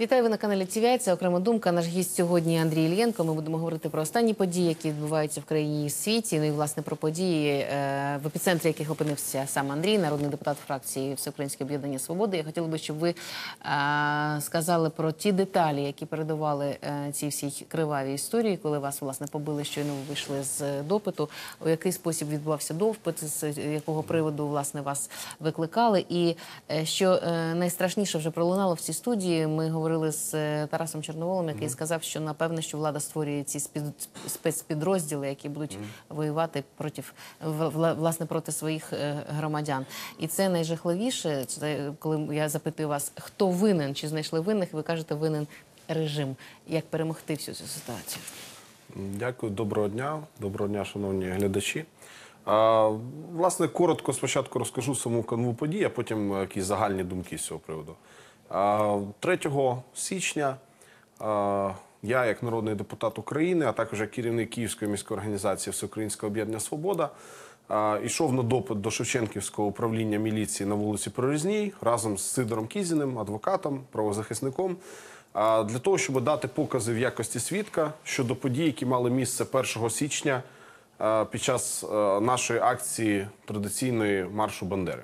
Вітаю ви на каналі ТВІ. Це окрема думка. Наш гість сьогодні Андрій Ільєнко. Ми будемо говорити про останні події, які відбуваються в країні і світі. Ну і власне про події, е, в епіцентрі яких опинився сам Андрій, народний депутат фракції Всеукраїнське об'єднання свободи. Я хотіла би, щоб ви е, сказали про ті деталі, які передавали е, цій всій кривавій історії, коли вас власне побили, щойно ви вийшли з допиту. У який спосіб відбувався допит, з якого приводу власне вас викликали, і що найстрашніше вже пролунало в цій студії. Ми говорили з е, Тарасом Чорноволом, який сказав, що напевне, що влада створює ці спецпідрозділи, які будуть воювати проти власне проти своїх е, громадян. І це найжахливіше. Це коли я запитую вас, хто винен, чи знайшли винних, ви кажете, винен режим. Як перемогти всю цю ситуацію? Дякую, доброго дня. Доброго дня, шановні глядачі. А, власне, коротко спочатку розкажу саму канву подій, а потім е, якісь загальні думки з цього приводу. А, 3 січня я, як народний депутат України, а також як керівник Київської міської організації Всеукраїнське об'єднання Свобода, йшов на допит до Шевченківського управління міліції на вулиці Прорізній разом з Сидором Кізіним, адвокатом, правозахисником. Для того, щоб дати покази в якості свідка щодо подій, які мали місце 1 січня під час нашої акції традиційної маршу Бандери.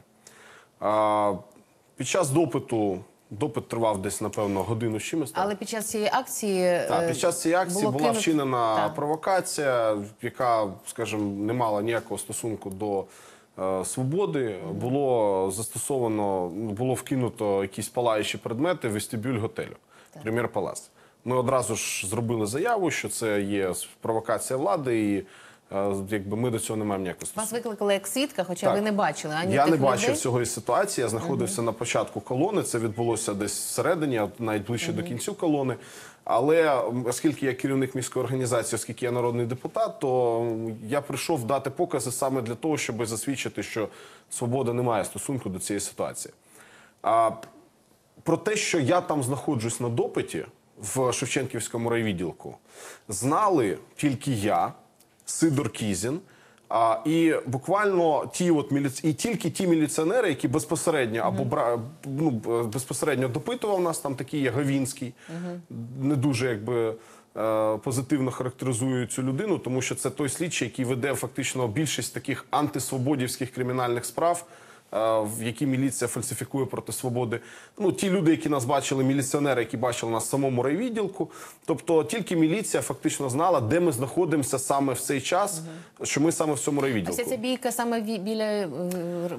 Під час допиту допит тривав десь, напевно, годину з чимось. Але під час цієї акції Так, е, під час цієї акції було була кинуто- вчинена Так. провокація, яка, скажімо, не мала ніякого стосунку до е, свободи. Було застосовано, ну, було вкинуто якісь палаючі предмети в вестибюль готелю. Прем'єр Палас. Ми одразу ж зробили заяву, що це є провокація влади, і е, якби ми до цього не маємо ніякого стосунку. Вас викликали як свідка, хоча Так. ви не бачили ані Я тих не бачив людей. цього ситуації. Я знаходився на початку колони. Це відбулося десь всередині, навіть ближче до кінцю колони. Але оскільки я керівник міської організації, оскільки я народний депутат, то я прийшов дати покази саме для того, щоб засвідчити, що свобода не має стосунку до цієї ситуації. А про те, що я там знаходжусь на допиті в Шевченківському райвідділку, знали тільки я, Сидор Кізін. А, і буквально ті, от міліці... і тільки ті міліціонери, які безпосередньо або бра... ну, безпосередньо допитував нас, там такий є Гавінський, не дуже якби. е, Позитивно характеризую цю людину, тому що це той слідчий, який веде фактично більшість таких антисвободівських кримінальних справ, в які міліція фальсифікує проти свободи. Ну ті люди, які нас бачили, міліціонери, які бачили нас в самому райвідділку. Тобто тільки міліція фактично знала, де ми знаходимося саме в цей час, що ми саме в цьому А райвідділку. вся ця бійка саме біля е,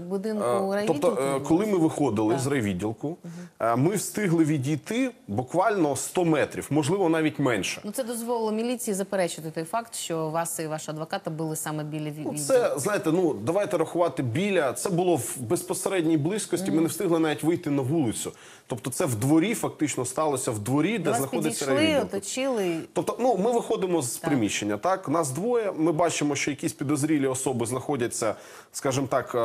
будинку Е, райвідділку? Тобто, е, коли ми виходили з райвідділку, е, ми встигли відійти буквально 100 метрів, можливо, навіть менше. Ну це дозволило міліції заперечити той факт, що вас і вашого адвоката були саме біля ві- Ну, це знаєте, ну давайте рахувати біля. Це було в безпосередній близькості. Ми не встигли навіть вийти на вулицю. Тобто, це в дворі фактично сталося в дворі, де Вас знаходиться підійшли, оточили. Тобто, ну ми виходимо з приміщення. Так, нас двоє. Ми бачимо, що якісь підозрілі особи знаходяться, скажімо так, е,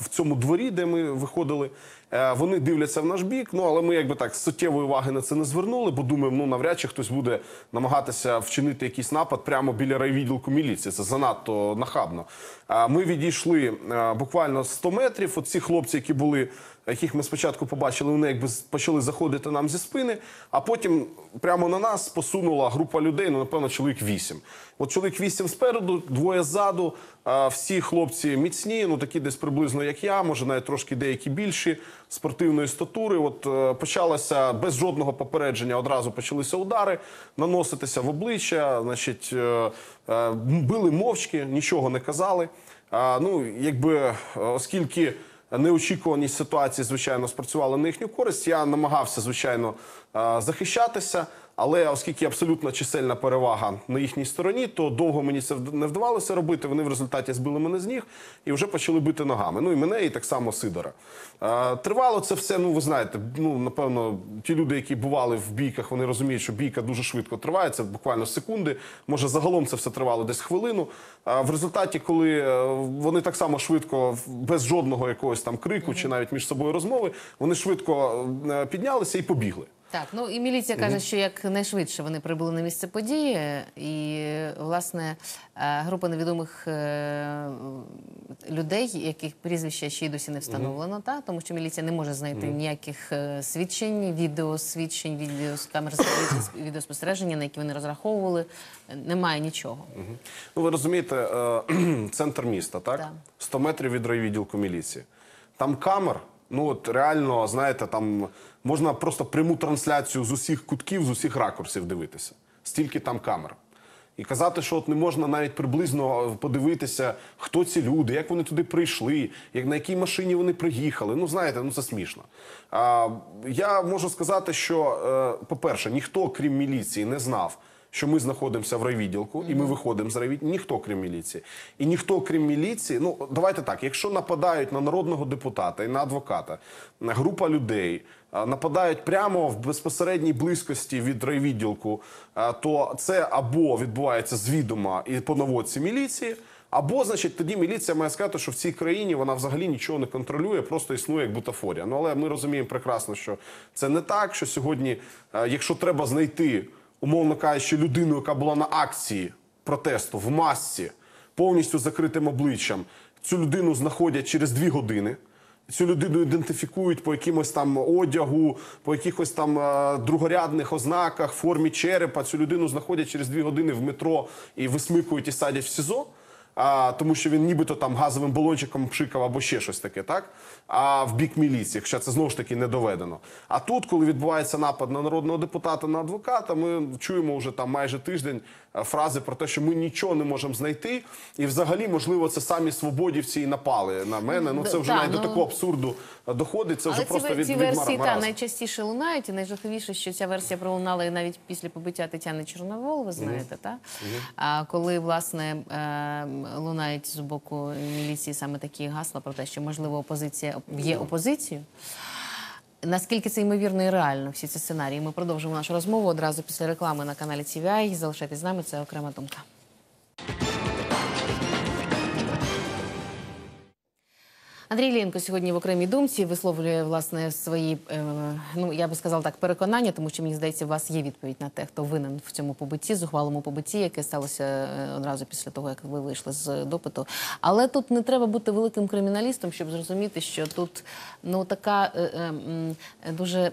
в цьому дворі, де ми виходили. Е, Вони дивляться в наш бік. Ну але ми якби так суттєвої уваги на це не звернули, бо думаємо, ну навряд чи хтось буде намагатися вчинити якийсь напад прямо біля райвідділку міліції. Це занадто нахабно. А Ми відійшли е, буквально 100 метрів. Оці хлопці, які були яких ми спочатку побачили, вони якби почали заходити нам зі спини, а потім прямо на нас посунула група людей, ну напевно, чоловік вісім. От чоловік вісім спереду, двоє ззаду. Всі хлопці міцні, ну такі десь приблизно як я, може навіть трошки деякі більші спортивної статури. От е, почалося без жодного попередження. Одразу почалися удари наноситися в обличчя. Значить, е, е, били мовчки, нічого не казали. Ну, якби оскільки неочікуваність ситуації, звичайно, спрацювала на їхню користь. Я намагався, звичайно, захищатися, але оскільки абсолютна чисельна перевага на їхній стороні, то довго мені це не вдавалося робити. Вони в результаті збили мене з ніг і вже почали бити ногами. Ну і мене, і так само Сидора. Тривало це все. Ну ви знаєте, ну напевно, ті люди, які бували в бійках, вони розуміють, що бійка дуже швидко триває. Це буквально секунди. Може, загалом це все тривало десь хвилину. В результаті, коли е, вони так само швидко, без жодного якогось там крику чи навіть між собою розмови, вони швидко е, піднялися і побігли. Так, ну і міліція каже, що як найшвидше вони прибули на місце події, і власне е, група невідомих е, людей, яких прізвища ще й досі не встановлено, та тому що міліція не може знайти ніяких е, свідчень, відеосвідчень, відео з камер відеоспостереження, на які вони розраховували. Немає нічого. Ну, ви розумієте, центр міста, так? Так. 100 метрів від райвідділку міліції. Там камер, ну от реально, знаєте, там можна просто пряму трансляцію з усіх кутків, з усіх ракурсів дивитися. Стільки там камер. І казати, що от не можна навіть приблизно подивитися, хто ці люди, як вони туди прийшли, як на якій машині вони приїхали. Ну знаєте, ну це смішно. А, я можу сказати, що, е, по-перше, ніхто, крім міліції, не знав, що ми знаходимося в райвідділку, і ми виходимо з райвідділку. Ніхто, крім міліції. І ніхто, крім міліції, ну давайте так, якщо нападають на народного депутата і на адвоката, на група людей. Нападають прямо в безпосередній близькості від райвідділку, то це або відбувається з відома і по наводці міліції, або, значить, тоді міліція має сказати, що в цій країні вона взагалі нічого не контролює, просто існує як бутафорія. Ну але ми розуміємо прекрасно, що це не так. Що сьогодні, якщо треба знайти, умовно кажучи, людину, яка була на акції протесту в масці, повністю закритим обличчям, цю людину знаходять через дві години. Цю людину ідентифікують по якимось там одягу, по якихось там е, другорядних ознаках, формі черепа. Цю людину знаходять через дві години в метро і висмикують і садять в СІЗО. А, тому що він нібито там газовим балончиком пшикав або ще щось таке, так? А в бік міліції, хоча це знову ж таки не доведено. А тут, коли відбувається напад на народного депутата, на адвоката, ми чуємо вже там майже тиждень е, фрази про те, що ми нічого не можемо знайти, і взагалі, можливо, це самі свободівці і напали на мене. Ну це вже навіть до ну- такого абсурду е, доходить. Це вже ці, просто від, ці версії та найчастіше лунають, і найжахливіше, що ця версія пролунала і навіть після побиття Тетяни Чорновол, ви знаєте, та? Коли власне е, лунають з боку міліції саме такі гасла про те, що можливо опозиція є опозицією. Наскільки це ймовірно і реально, всі ці сценарії? Ми продовжимо нашу розмову одразу після реклами на каналі TVI. Залишайтесь з нами, це окрема думка. Андрій Лєнко сьогодні в окремій думці висловлює власне свої, е, ну я би сказала так, переконання, тому що мені здається, у вас є відповідь на те, хто винен в цьому побитті, зухвалому побитті, яке сталося е, одразу після того, як ви вийшли з допиту. Але тут не треба бути великим криміналістом, щоб зрозуміти, що тут ну така е, дуже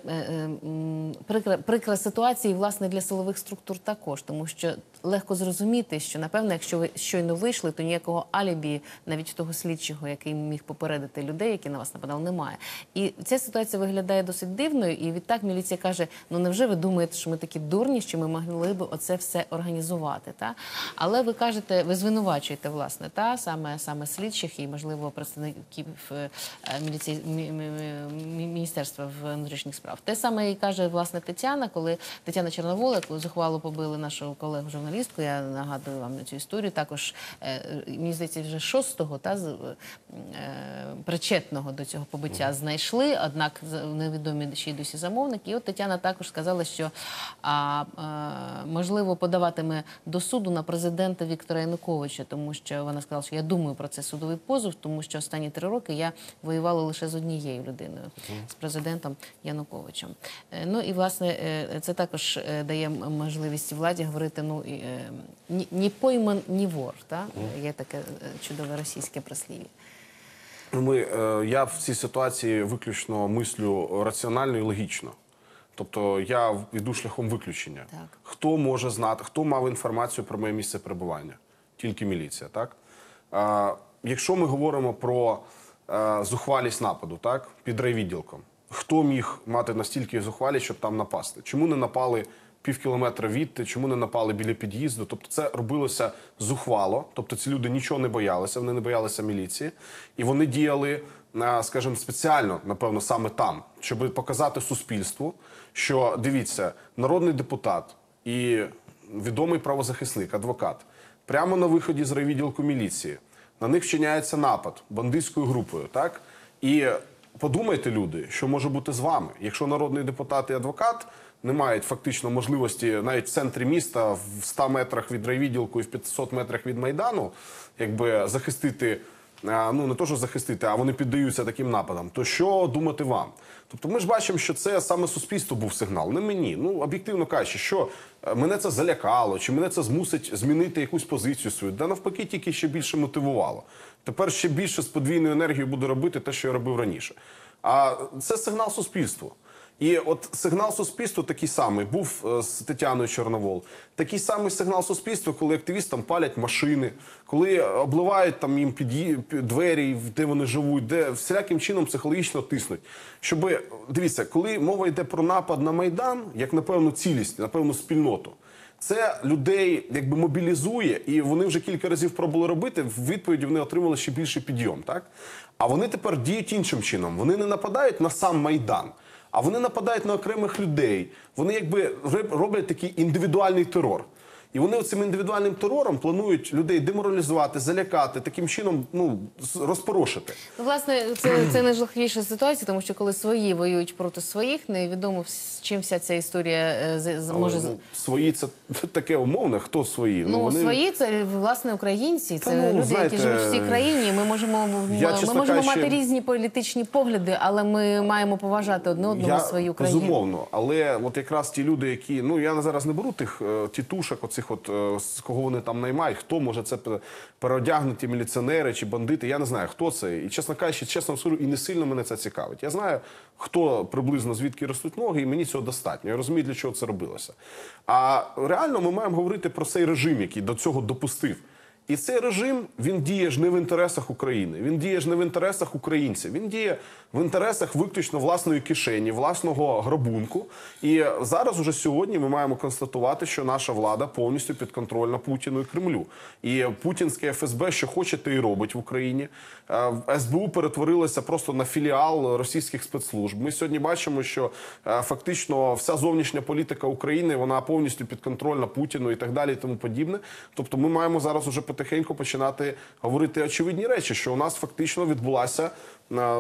прикра, прикра ситуація, і, власне, для силових структур також, тому що легко зрозуміти, що напевно, якщо ви щойно вийшли, то ніякого алібі, навіть того слідчого, який міг попередити людей, які на вас нападали, немає. І ця ситуація виглядає досить дивною. І відтак міліція каже: ну невже ви думаєте, що ми такі дурні, що ми могли би оце все організувати? Та але ви кажете, ви звинувачуєте власне та саме саме слідчих і можливо представників е, міліції мі- мі- мі- міністерства внутрішніх справ. Те саме і каже власне Тетяна, коли Тетяна Чорновол, яку зухвало побили нашу колегу журналістку. Я нагадую вам цю історію. Також е, мені здається, вже шостого та е, причетного до цього побиття знайшли. Однак невідомі ще й досі замовники. І от Тетяна також сказала, що а, е, можливо подаватиме до суду на президента Віктора Януковича, тому що вона сказала, що я думаю про це судовий позов, тому що останні три роки я воювала лише з однією людиною з президентом Януковичем. Е, Ну і власне е, це також е, дає можливість владі говорити: ну е, ні, ні пойман, ні вор. Та є таке чудове російське прислів'я. Ми, е, я в цій ситуації виключно мислю раціонально і логічно. Тобто я йду шляхом виключення. Так. Хто може знати, хто мав інформацію про моє місце перебування? Тільки міліція, так? Е, якщо ми говоримо про е, зухвалість нападу, так, під райвідділком, хто міг мати настільки зухвалість, щоб там напасти? Чому не напали пів кілометра відти, чому не напали біля під'їзду? Тобто це робилося зухвало. Тобто ці люди нічого не боялися, вони не боялися міліції, і вони діяли, е, скажімо, спеціально, напевно, саме там, щоб показати суспільству, що дивіться, народний депутат і відомий правозахисник, адвокат, прямо на виході з райвідділку міліції. На них вчиняється напад бандитською групою, так? І подумайте, люди, що може бути з вами, якщо народний депутат і адвокат не мають фактично можливості навіть в центрі міста в 100 метрах від райвідділку і в 500 метрах від майдану, якби захистити е, ну не то, що захистити, а вони піддаються таким нападам, то що думати вам? Тобто ми ж бачимо, що це саме суспільство був сигнал, не мені. Ну об'єктивно кажучи, що е, мене це залякало, чи мене це змусить змінити якусь позицію свою. Да навпаки, тільки ще більше мотивувало. Тепер ще більше з подвійною енергією буду робити те, що я робив раніше. А це сигнал суспільству. І от сигнал суспільству такий самий був е, з Тетяною Чорновол. Такий самий сигнал суспільству, коли активістам палять машини, коли обливають там їм під двері, де вони живуть, де всіляким чином психологічно тиснуть. Щоб дивіться, коли мова йде про напад на майдан, як на певну цілість, на спільноту. Це людей якби мобілізує, і вони вже кілька разів пробували робити. В відповіді вони отримали ще більший підйом. Так а вони тепер діють іншим чином. Вони не нападають на сам майдан, а вони нападають на окремих людей. Вони якби роблять такий індивідуальний терор. І вони цим індивідуальним терором планують людей деморалізувати, залякати, таким чином ну розпорошити. Ну, власне, це, це найжахливіша ситуація, тому що коли свої воюють проти своїх, невідомо з чим вся ця історія е, може. з- Ну, свої це таке умовне. Хто свої? Ну, свої це власне українці, це Та ну, люди, знаєте, які живуть в цій країні. Ми можемо я, ми можемо кажучи, мати різні політичні погляди, але ми маємо поважати одне одного Я, свою країну. Безумовно, але от якраз ті люди, які ну я зараз не беру тих е, тітушок, оцих от е, кого вони там наймають, хто може це переодягнути міліціонери чи бандити. Я не знаю, хто це. І чесно кажучи, чесно скажу, і не сильно мене це цікавить. Я знаю, хто приблизно звідки ростуть ноги, і мені цього достатньо. Я розумію, для чого це робилося. А реально ми маємо говорити про цей режим, який до цього допустив. І цей режим він діє ж не в інтересах України, він діє ж не в інтересах українців. Він діє в інтересах виключно власної кишені, власного грабунку. І зараз, уже сьогодні, ми маємо констатувати, що наша влада повністю підконтрольна Путіну і Кремлю. І путінське ФСБ, що хоче, те і робить в Україні. Е, СБУ перетворилося просто на філіал російських спецслужб. Ми сьогодні бачимо, що е, фактично вся зовнішня політика України вона повністю підконтрольна Путіну і так далі, і тому подібне. Тобто, ми маємо зараз уже потихеньку починати говорити очевидні речі, що у нас фактично відбулася е,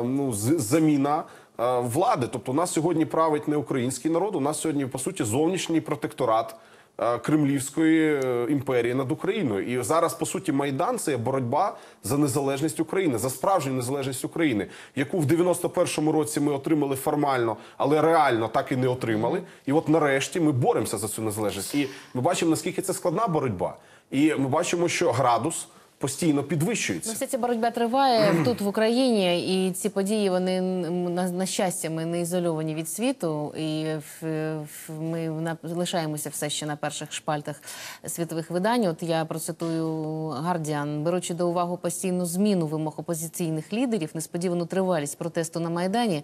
ну заміна. е, Влади, тобто у нас сьогодні править не український народ, у нас сьогодні по суті зовнішній протекторат е, Кремлівської імперії над Україною. І зараз, по суті, Майдан це боротьба за незалежність України, за справжню незалежність України, яку в 91-му році ми отримали формально, але реально так і не отримали. І от нарешті ми боремося за цю незалежність. І ми бачимо, наскільки це складна боротьба. І ми бачимо, що градус постійно підвищується. Ну, вся ця боротьба триває тут в Україні, і ці події вони на, на щастя ми не ізольовані від світу, і в- в- ми на, лишаємося все ще на перших шпальтах світових видань. От я процитую Гардіан, беручи до уваги постійну зміну вимог опозиційних лідерів, несподівану тривалість протесту на майдані,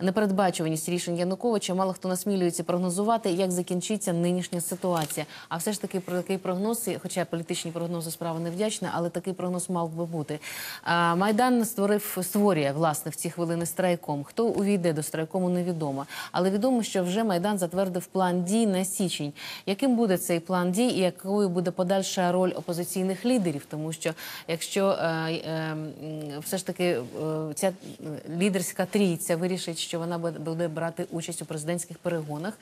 непередбачуваність рішень Януковича, мало хто насмілюється прогнозувати, як закінчиться нинішня ситуація. А все ж таки про такий прогноз, хоча політичні прогнози справа невдячна, але такий прогноз мав би бути. Майдан створив створює власне в ці хвилини страйком. Хто увійде до страйкому, невідомо. Але відомо, що вже Майдан затвердив план дій на січень. Яким буде цей план дій і якою буде подальша роль опозиційних лідерів? Тому що якщо е, е, все ж таки е, ця лідерська трійця вирішить, що вона буде брати участь у президентських перегонах,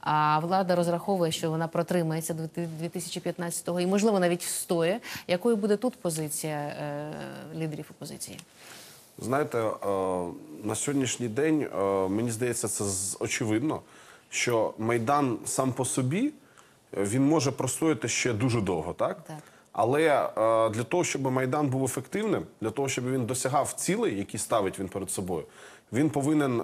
а влада розраховує, що вона протримається до 2015-го і можливо навіть встоє. Якою буде тут позиція е, лідерів опозиції? Знаєте, е, на сьогоднішній день е, мені здається, це очевидно, що майдан сам по собі він може простояти ще дуже довго, так? Так. Але для того, щоб майдан був ефективним, для того, щоб він досягав цілей, які ставить він перед собою, він повинен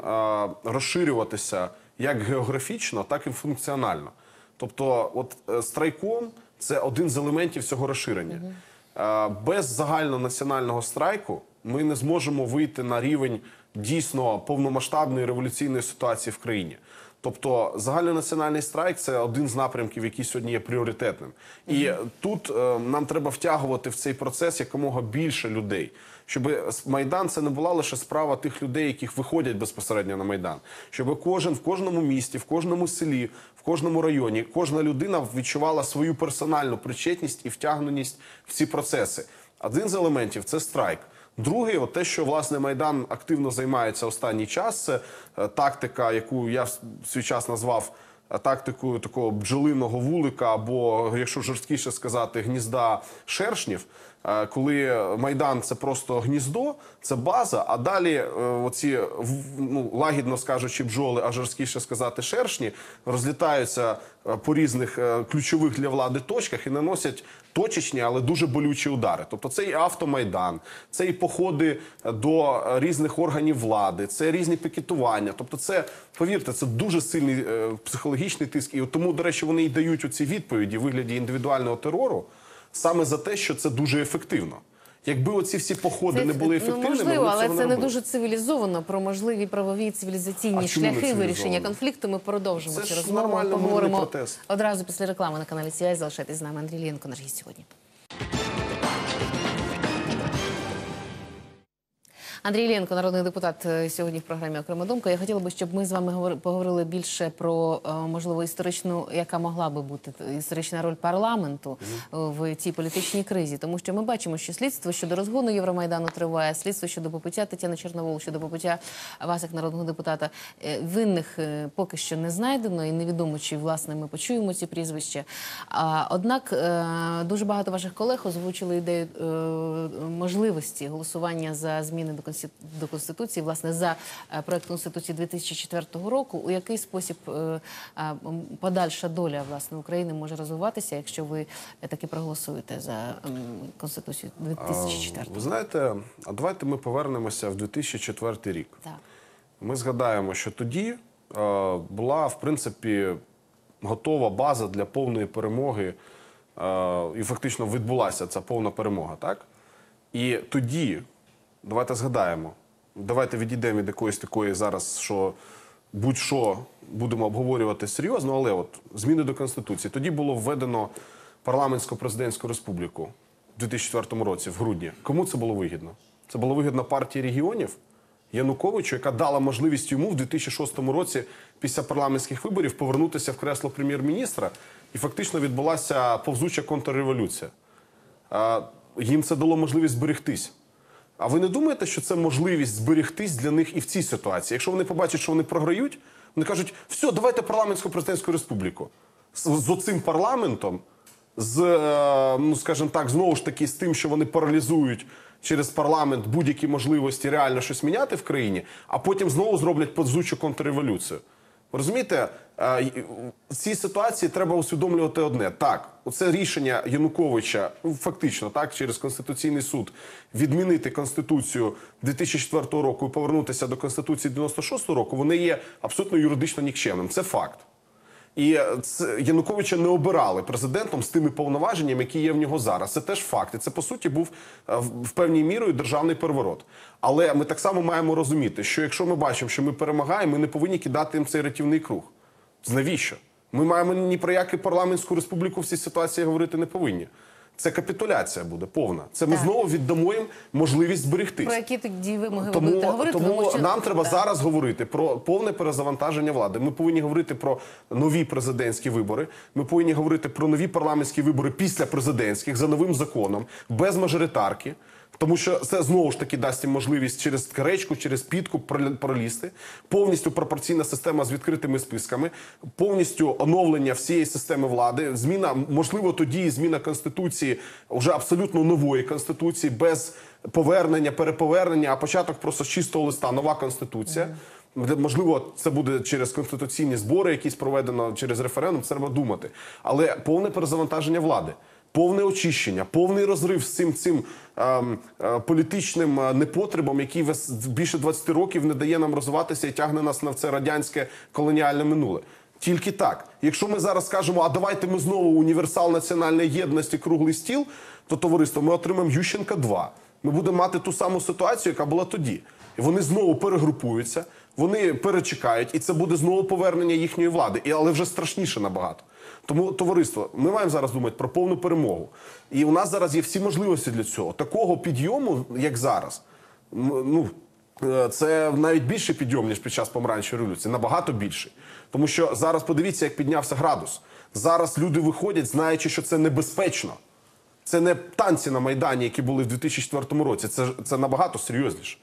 розширюватися як географічно, так і функціонально. Тобто, от страйком це один з елементів цього розширення. Е, Без загальнонаціонального страйку ми не зможемо вийти на рівень дійсно повномасштабної революційної ситуації в країні. Тобто загальнонаціональний страйк це один з напрямків, який сьогодні є пріоритетним. І тут е, нам треба втягувати в цей процес якомога більше людей. Щоб майдан це не була лише справа тих людей, яких виходять безпосередньо на майдан. Щоб кожен в кожному місті, в кожному селі, в кожному районі, кожна людина відчувала свою персональну причетність і втягненість в ці процеси. Один з елементів це страйк. Другий, от те, що власне майдан активно займається останній час, це е, тактика, яку я в свій час назвав е, тактикою такого бджолиного вулика, або якщо жорсткіше сказати, гнізда шершнів. Е, коли майдан це просто гніздо, це база. А далі е, оці ну, лагідно скажучи, бджоли, а жорсткіше сказати шершні, розлітаються е, по різних ключових для влади точках і наносять точечні, але дуже болючі удари. Тобто це і автомайдан, це і походи до різних органів влади, це різні пікетування. Тобто, це повірте, це дуже сильний психологічний тиск. І тому, до речі, вони і дають оці відповіді в вигляді індивідуального терору саме за те, що це дуже ефективно. Якби оці всі походи не були ефективними, ну, можливо, ми але цього це не не дуже цивілізовано. Про можливі правові цивілізаційні А шляхи вирішення конфлікту. Ми продовжимо Це через розмову. Поговоримо протест. одразу після реклами на каналі CI. Залишайтесь з нами. Андрій Лєнко, наш гість сьогодні. Андрій Ленко, народний депутат, е, сьогодні в програмі Окрема думка. Я хотіла би, щоб ми з вами говори- поговорили більше про е, можливо історичну, яка могла би бути історична роль парламенту е, в цій політичній кризі. Тому що ми бачимо, що слідство щодо розгону Євромайдану триває, слідство щодо побиття Тетяни Чорновол, щодо побиття вас як народного депутата. Е, Винних е, поки що не знайдено, і невідомо, чи власне ми почуємо ці прізвища. Однак е, дуже багато ваших колег озвучили ідею е, можливості голосування за зміни до Конститу- до конституції, власне, за е, проект конституції 2004 року. У який спосіб е, подальша доля власне України може розвиватися, якщо ви таки проголосуєте за конституцію 2004 року? Ви знаєте, а давайте ми повернемося в 2004 рік. Так. Ми згадаємо, що тоді е, була в принципі готова база для повної перемоги, і фактично відбулася ця повна перемога, так? І тоді, давайте згадаємо, давайте відійдемо від якоїсь такої зараз, що будь-що будемо обговорювати серйозно, але от зміни до Конституції. Тоді було введено парламентсько-президентську республіку в 2004 році, в грудні. Кому це було вигідно? Це було вигідно партії регіонів Януковичу, яка дала можливість йому в 2006 році після парламентських виборів повернутися в кресло прем'єр-міністра, і фактично відбулася повзуча контрреволюція. Їм це дало можливість зберегтись. А ви не думаєте, що це можливість зберегтись для них і в цій ситуації? Якщо вони побачать, що вони програють, вони кажуть, все, давайте парламентську президентську республіку. З, з оцим парламентом, з, е, ну скажімо так, знову ж таки, з тим, що вони паралізують через парламент будь-які можливості реально щось міняти в країні, а потім знову зроблять повзучу контрреволюцію. Розумієте, е, в цій ситуації треба усвідомлювати одне: так, Це рішення Януковича, ну, фактично, так, через Конституційний суд відмінити Конституцію 2004 року і повернутися до Конституції 96 року, вони є абсолютно юридично нікчемним. Це факт. І Януковича не обирали президентом з тими повноваженнями, які є в нього зараз. Це теж факт. І це по суті був е, в певній мірою державний переворот. Але ми так само маємо розуміти, що якщо ми бачимо, що ми перемагаємо, ми не повинні кидати їм цей рятівний круг. Навіщо? Ми маємо ні про яку парламентську республіку в цій ситуації говорити не повинні. Це капітуляція буде повна. Це ми Так. знову віддамо їм можливість зберегтись. Про які тоді вимоги ви Тому, будете говорити? тому що- нам треба Так. зараз говорити про повне перезавантаження влади. Ми повинні говорити про нові президентські вибори. Ми повинні говорити про нові парламентські вибори після президентських за новим законом, без мажоритарки. Тому що це знову ж таки дасть їм можливість через кречку, через підкуп прол- пролізти. Повністю пропорційна система з відкритими списками, повністю оновлення всієї системи влади. Зміна можливо тоді зміна конституції вже абсолютно нової конституції, без повернення, переповернення, а початок просто з чистого листа. Нова конституція. Можливо, це буде через конституційні збори, якісь проведено через референдум. Це треба думати. Але повне перезавантаження влади. Повне очищення, повний розрив з цим цим ем, е, політичним е, непотребом, який вес- більше 20 років не дає нам розвиватися і тягне нас на це радянське колоніальне минуле. Тільки так. Якщо ми зараз скажемо, а давайте ми знову універсал національної єдності, круглий стіл, то товариство ми отримаємо Ющенка 2. Ми будемо мати ту саму ситуацію, яка була тоді. І вони знову перегрупуються, вони перечекають, і це буде знову повернення їхньої влади. І, але вже страшніше набагато. Тому, товариство, ми маємо зараз думати про повну перемогу. І у нас зараз є всі можливості для цього. Такого підйому, як зараз, ну. е, Це навіть більший підйом, ніж під час помаранчевої революції, набагато більший. Тому що зараз подивіться, як піднявся градус. Зараз люди виходять, знаючи, що це небезпечно. Це не танці на Майдані, які були в 2004 році. Це, це набагато серйозніше.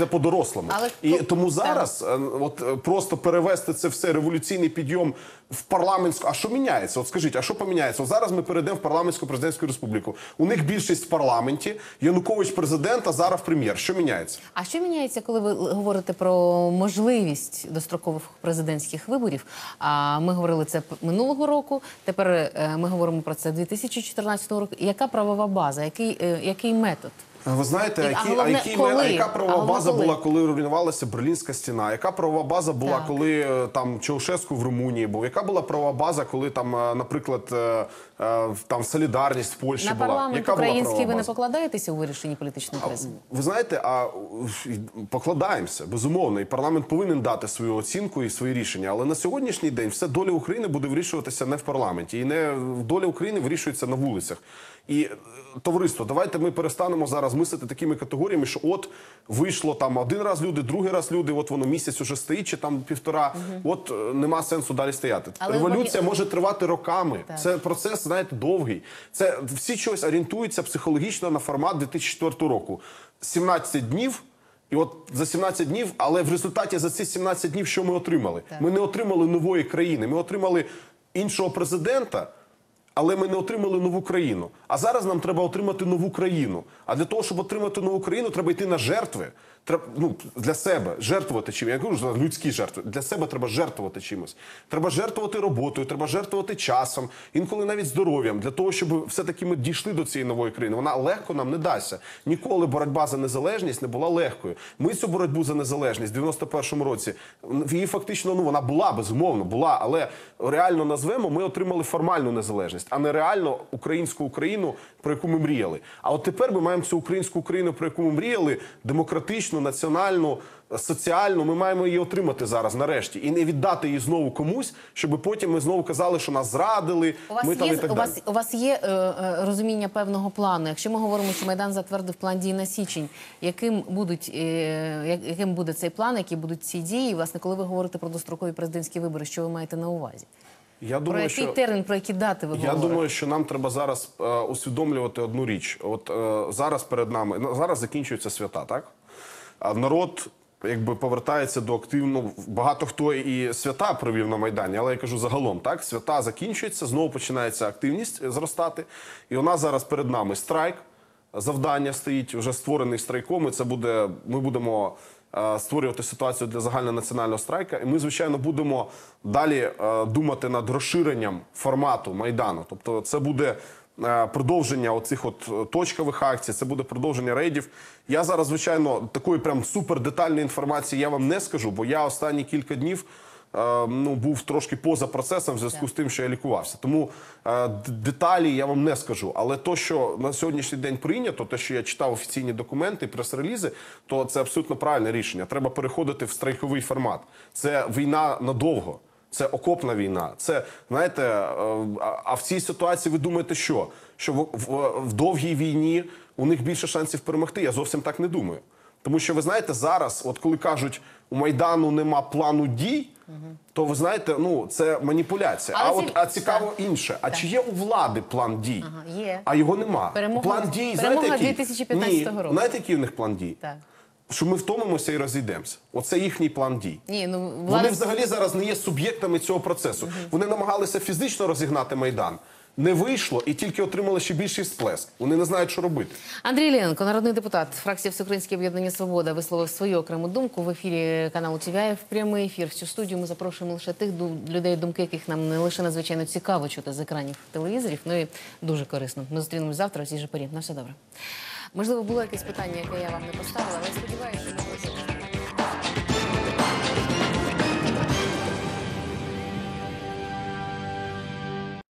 Це по-дорослому. Але і то- тому зараз е, от е, просто перевести це все революційний підйом в парламентську. А що міняється? От скажіть, а що поміняється? От зараз ми перейдемо в парламентську президентську республіку. У них більшість в парламенті. Янукович президент, а зараз прем'єр. Що міняється? А що міняється, коли ви говорите про можливість дострокових президентських виборів? А ми говорили це минулого року. Тепер е, ми говоримо про це 2014 року. Яка правова база? Який, який метод? Ви знаєте, які, а головне, які, коли? яка правова А база коли? була, коли руйнувалася Берлінська стіна? Яка правова база була, Так. коли е, там Чаушеску в Румунії був? Яка була правова база, коли там, е, наприклад, е, там солідарність в Польщі На була? парламент Яка була український правова ви не покладаєтеся у вирішенні політичної кризи? Ви знаєте, а покладаємося безумовно, і парламент повинен дати свою оцінку і свої рішення. Але на сьогоднішній день все доля України буде вирішуватися не в парламенті, і не доля України вирішується на вулицях. І е, товариство, давайте ми перестанемо зараз мислити такими категоріями, що от вийшло там один раз люди, другий раз люди, от воно місяць уже стоїть, чи там півтора. От е, нема сенсу далі стояти. Але Революція ви- може тривати роками. Так. Це процес, знаєте, довгий. Це всі чогось орієнтуються психологічно на формат 2004 року. 17 днів. І от за 17 днів, але в результаті за ці 17 днів, що ми отримали? Так. Ми не отримали нової країни. Ми отримали іншого президента, але ми не отримали нову країну. А зараз нам треба отримати нову країну. А для того, щоб отримати нову країну, треба йти на жертви. Треба ну, для себе жертвувати чим. Я кажу за людські жертви. Для себе треба жертвувати чимось. Треба жертвувати роботою, треба жертвувати часом, інколи навіть здоров'ям, для того, щоб все-таки ми дійшли до цієї нової країни. Вона легко нам не дасться. Ніколи боротьба за незалежність не була легкою. Ми цю боротьбу за незалежність в 91-му році її фактично ну вона була безумовно, була, але реально назвемо, ми отримали формальну незалежність, а не реально українську Україну, про яку ми мріяли. А от тепер ми маємо цю українську Україну, про яку ми мріяли, демократичну, національну, соціальну. Ми маємо її отримати зараз, нарешті, і не віддати її знову комусь, щоб потім ми знову казали, що нас зрадили. У вас ми там є і так у далі. вас у вас є е, е, розуміння певного плану. Якщо ми говоримо, що майдан затвердив план дій на січень, яким будуть е, яким буде цей план, які будуть ці дії? І, Власне, коли ви говорите про дострокові президентські вибори, що ви маєте на увазі? Я Про який що термін, про які дати ви Я думаю, що нам треба зараз е, усвідомлювати одну річ. От е, зараз перед нами зараз закінчуються свята, так? А народ якби повертається до активного. Багато хто і свята провів на майдані, але я кажу загалом, так свята закінчуються, знову починається активність зростати. І у нас зараз перед нами страйк. Завдання стоїть вже створений страйком. І це буде. Ми будемо створювати ситуацію для загальнонаціонального страйка. І ми, звичайно, будемо далі е, думати над розширенням формату майдану. Тобто, це буде е, продовження оцих от е, точкових акцій, це буде продовження рейдів. Я зараз, звичайно, такої прям супер детальної інформації я вам не скажу, бо я останні кілька днів. Е, Ну, був трошки поза процесом в зв'язку з тим, що я лікувався. Тому е, деталі я вам не скажу. Але то, що на сьогоднішній день прийнято, те, що я читав офіційні документи, прес-релізи, то це абсолютно правильне рішення. Треба переходити в страйковий формат. Це війна надовго. Це окопна війна. Це знаєте, е, а- а в цій ситуації ви думаєте, що? Що в, в, в довгій війні у них більше шансів перемогти? Я зовсім так не думаю. Тому що ви знаєте, зараз, от коли кажуть, у майдану нема плану дій, то ви знаєте, ну це маніпуляція. Але а ці- от а цікаво Так. інше. А чи є у влади план дій? Ага, є. А його нема. Перемога- план дій, перемога знаєте, який? 2015 Ні. року. Знаєте, який у них план дій? Так. Що ми втомимося і розійдемося. Оце їхній план дій. Ні, ну Вони взагалі зараз не є суб'єктами цього процесу. Вони намагалися фізично розігнати майдан. Не вийшло і тільки отримали ще більший сплеск. Вони не знають, що робити. Андрій Іллєнко, народний депутат фракції Всеукраїнське об'єднання Свобода, висловив свою окрему думку в ефірі каналу ТВА. В прямий ефір в цю студію ми запрошуємо лише тих людей, думки яких нам не лише надзвичайно цікаво чути з екранів телевізорів, ну і дуже корисно. Ми зустрінемось завтра. Всі же порі. На все добре. Можливо, було якесь питання, яке я вам не поставила, але сподіваюся, що